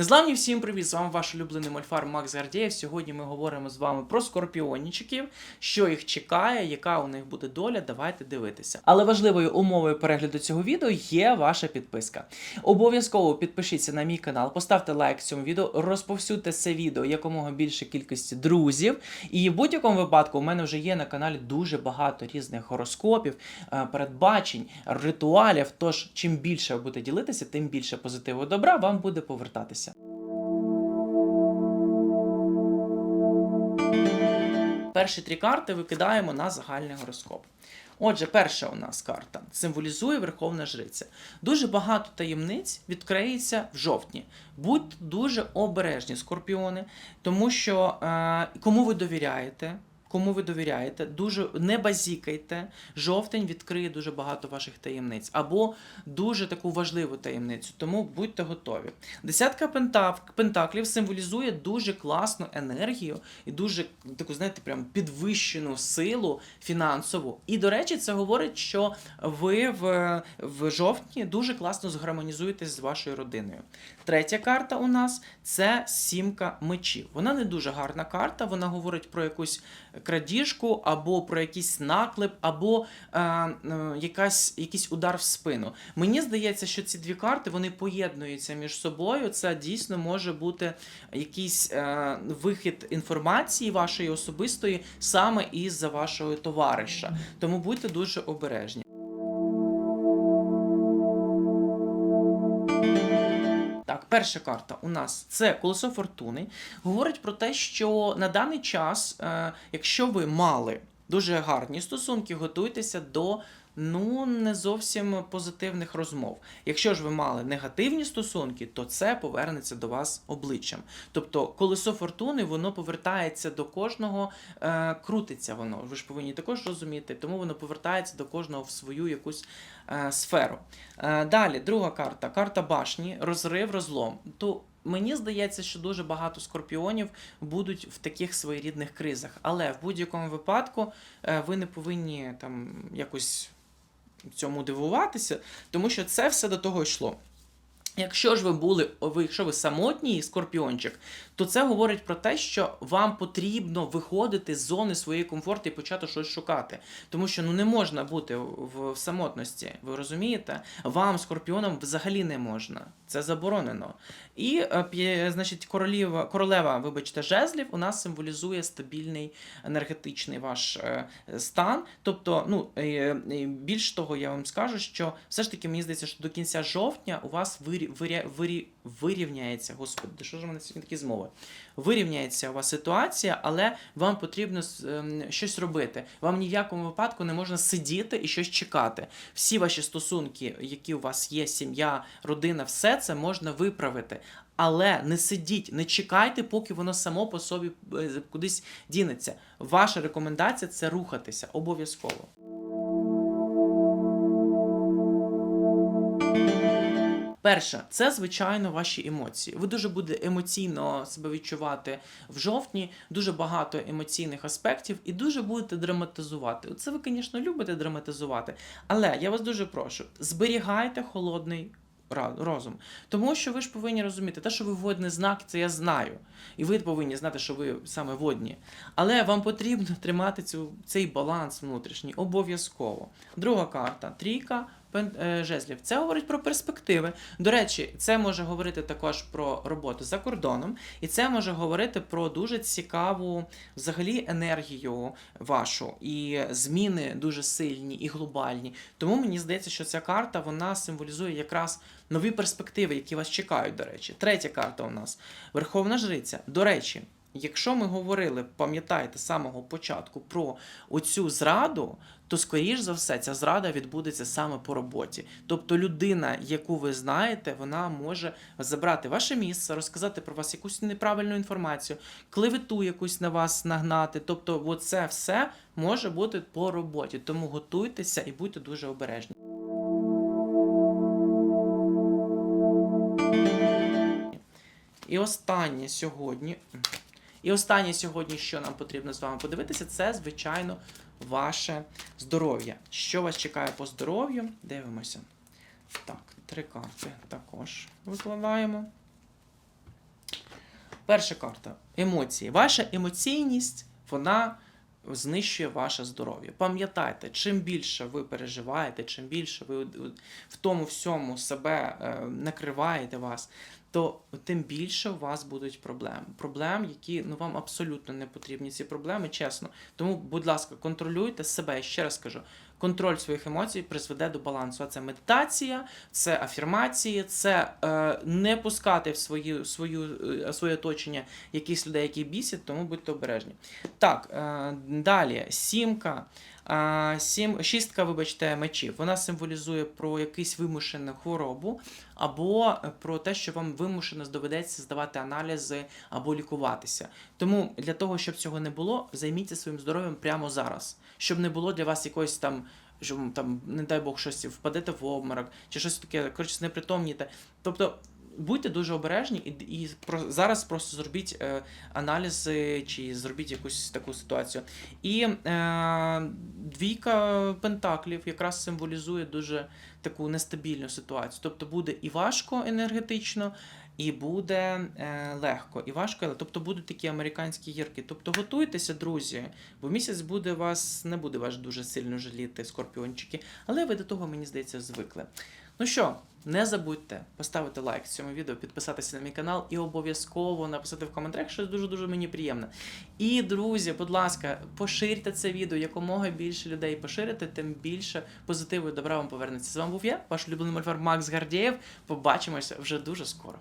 Незламні всім привіт! З вами ваш улюблений мольфар Макс Гардієв. Сьогодні ми говоримо з вами про скорпіонічиків, що їх чекає, яка у них буде доля. Давайте дивитися. Але важливою умовою перегляду цього відео є ваша підписка. Обов'язково підпишіться на мій канал, поставте лайк цьому відео, розповсюдьте це відео якомога більше кількості друзів. І в будь-якому випадку у мене вже є на каналі дуже багато різних гороскопів, е, передбачень, ритуалів. Тож, чим більше ви будете ділитися, тим більше позитиву добра вам буде повертатися. Перші три карти викидаємо на загальний гороскоп. Отже, перша у нас карта символізує Верховна Жриця. Дуже багато таємниць відкриється в жовтні. Будьте дуже обережні, скорпіони, тому що е, кому ви довіряєте. Кому ви довіряєте, дуже не базікайте. Жовтень відкриє дуже багато ваших таємниць або дуже таку важливу таємницю. Тому будьте готові. Десятка пентаклів символізує дуже класну енергію і дуже таку, знаєте, прям підвищену силу фінансову. І, до речі, це говорить, що ви в, в жовтні дуже класно згармонізуєтесь з вашою родиною. Третя карта у нас це сімка мечів. Вона не дуже гарна карта, вона говорить про якусь крадіжку, або про якийсь наклеп, або е, е, якась, якийсь удар в спину. Мені здається, що ці дві карти вони поєднуються між собою. Це дійсно може бути якийсь е, вихід інформації вашої особистої саме із-за вашого товариша. Тому будьте дуже обережні. Перша карта у нас це колесо фортуни. Говорить про те, що на даний час, е, якщо ви мали дуже гарні стосунки, готуйтеся до ну не зовсім позитивних розмов. Якщо ж ви мали негативні стосунки, то це повернеться до вас обличчям. Тобто, колесо фортуни воно повертається до кожного, е, крутиться воно. Ви ж повинні також розуміти, тому воно повертається до кожного в свою якусь е, сферу. Е, далі, друга карта карта башні, розрив, розлом. То Мені здається, що дуже багато скорпіонів будуть в таких своєрідних кризах, але в будь-якому випадку е, ви не повинні там якось цьому дивуватися, тому що це все до того йшло. Якщо ж ви були, якщо ви самотній скорпіончик, то це говорить про те, що вам потрібно виходити з зони своєї комфорту і почати щось шукати. Тому що ну не можна бути в, самотності, ви розумієте? Вам, скорпіонам, взагалі не можна. Це заборонено. І, е, значить, королева, королева, вибачте, жезлів у нас символізує стабільний енергетичний ваш е, стан. Тобто, ну е, більш того, я вам скажу, що все ж таки мені здається, що до кінця жовтня у вас вирі, виря, вирі, вирівняється, господи, що ж в мене сьогодні такі змови? Вирівняється у вас ситуація, але вам потрібно ем, щось робити. Вам ні в якому випадку не можна сидіти і щось чекати. Всі ваші стосунки, які у вас є, сім'я, родина, все це можна виправити. Але не сидіть, не чекайте, поки воно само по собі е, кудись дінеться. Ваша рекомендація це рухатися обов'язково. Перше, це звичайно ваші емоції. Ви дуже будете емоційно себе відчувати в жовтні, дуже багато емоційних аспектів, і дуже будете драматизувати. Це ви, звісно, любите драматизувати, але я вас дуже прошу, зберігайте холодний розум. Тому що ви ж повинні розуміти, те, що ви водний знак, це я знаю. І ви повинні знати, що ви саме водні. Але вам потрібно тримати цю, цей баланс внутрішній обов'язково. Друга карта трійка. Е, Жезлів. Це говорить про перспективи. До речі, це може говорити також про роботу за кордоном, і це може говорити про дуже цікаву взагалі енергію вашу і зміни дуже сильні і глобальні. Тому мені здається, що ця карта вона символізує якраз нові перспективи, які вас чекають. До речі, третя карта у нас Верховна Жриця. До речі. Якщо ми говорили, пам'ятаєте, з самого початку про оцю зраду, то скоріш за все ця зрада відбудеться саме по роботі. Тобто людина, яку ви знаєте, вона може забрати ваше місце, розказати про вас якусь неправильну інформацію, клевету якусь на вас нагнати. Тобто, оце все може бути по роботі. Тому готуйтеся і будьте дуже обережні. І останнє сьогодні. І останнє сьогодні, що нам потрібно з вами подивитися, це, звичайно, ваше здоров'я. Що вас чекає по здоров'ю? Дивимося. Так, три карти також викладаємо. Перша карта емоції. Ваша емоційність, вона знищує ваше здоров'я. Пам'ятайте, чим більше ви переживаєте, чим більше ви в тому всьому себе е, накриваєте вас, то тим більше у вас будуть проблеми. Проблем, які ну вам абсолютно не потрібні ці проблеми, чесно. Тому, будь ласка, контролюйте себе. Ще раз кажу, контроль своїх емоцій призведе до балансу. А це медитація, це афірмації, це е, не пускати в свою, свою, е, своє оточення якісь людей, які бісять, тому будьте обережні. Так, е, далі сімка. Сім, шістка, вибачте, мечів. Вона символізує про якусь вимушену хворобу, або про те, що вам вимушено доведеться здавати аналізи або лікуватися. Тому для того, щоб цього не було, займіться своїм здоров'ям прямо зараз, щоб не було для вас якоїсь там. Що там, не дай Бог, щось впадете в обморок, чи щось таке, коротше, знепритомніте. Тобто будьте дуже обережні і, і про, зараз просто зробіть е, аналізи чи зробіть якусь таку ситуацію. І е, двійка пентаклів якраз символізує дуже таку нестабільну ситуацію. Тобто буде і важко енергетично, і буде е, легко, і важко, але тобто будуть такі американські гірки. Тобто готуйтеся, друзі, бо місяць буде вас, не буде вас дуже сильно жаліти, скорпіончики, але ви до того, мені здається, звикли. Ну що, не забудьте поставити лайк цьому відео, підписатися на мій канал і обов'язково написати в коментарях що дуже-дуже мені приємне. І, друзі, будь ласка, поширте це відео, якомога більше людей поширите, тим більше позитиву і добра вам повернеться. З вами був я, ваш улюблений мальфар Макс Гардєєв. Побачимося вже дуже скоро.